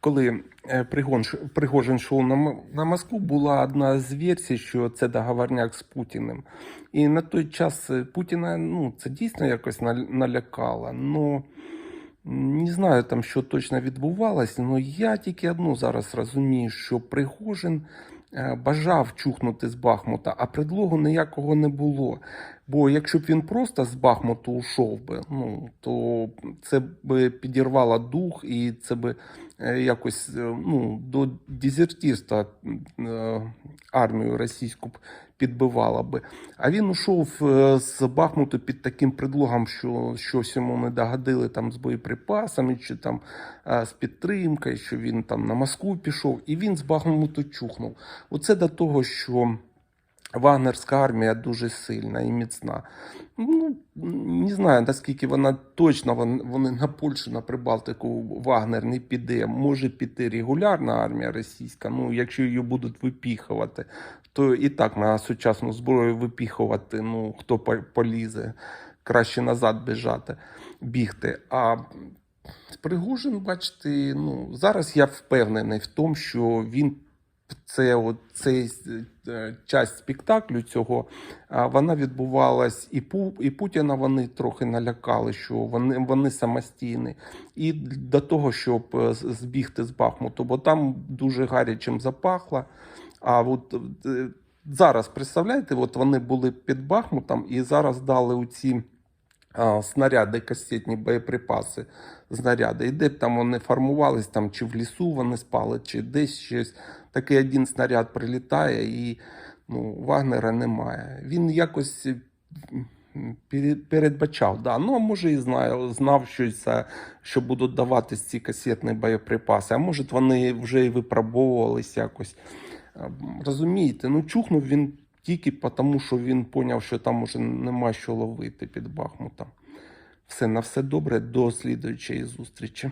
коли е, Пригожин шов на, на Москву, була одна з версій, що це договорняк з Путіним. І на той час е, Путіна ну, це дійсно якось налякало. Ну, не знаю там, що точно відбувалося, але я тільки одну зараз розумію, що Пригожин бажав чухнути з Бахмута, а предлогу ніякого не було. Бо якщо б він просто з Бахмуту ушов би, ну, то це б підірвало дух і це би е, якось е, ну, до дезертирства е, армію російську б підбивало би. А він ушов е, з Бахмуту під таким предлогом, що щось йому не догодили там з боєприпасами, чи там е, з підтримкою, що він там на Москву пішов, і він з Бахмуту чухнув. Оце до того, що. Вагнерська армія дуже сильна і міцна. Ну, не знаю, наскільки вона точно вони на Польщу, на Прибалтику Вагнер не піде. Може піти регулярна армія російська. Ну, якщо її будуть випіхувати, то і так на сучасну зброю випіхувати, ну хто полізе, краще назад біжати, бігти. А Пригожин, бачите, ну зараз я впевнений в тому, що він це от цей е, часть спектаклю цього, вона відбувалась і Пу, і Путіна вони трохи налякали, що вони, вони самостійні. І до того, щоб е, збігти з Бахмуту, бо там дуже гарячим запахло. А от е, зараз представляєте, от вони були під Бахмутом і зараз дали у ці снаряди, касетні боєприпаси, знаряди. І де б там вони формувались, там, чи в лісу вони спали, чи десь щось. Такий один снаряд прилітає, і ну, Вагнера немає. Він якось передбачав, да. ну, а може і знав, знав щось, е, що будуть даватись ці касетні боєприпаси, а може вони вже і випробовувались якось. Е, Розумієте, ну чухнув він тільки тому, що він поняв, що там уже нема що ловити під Бахмутом. Все на все добре, до слідуючої зустрічі.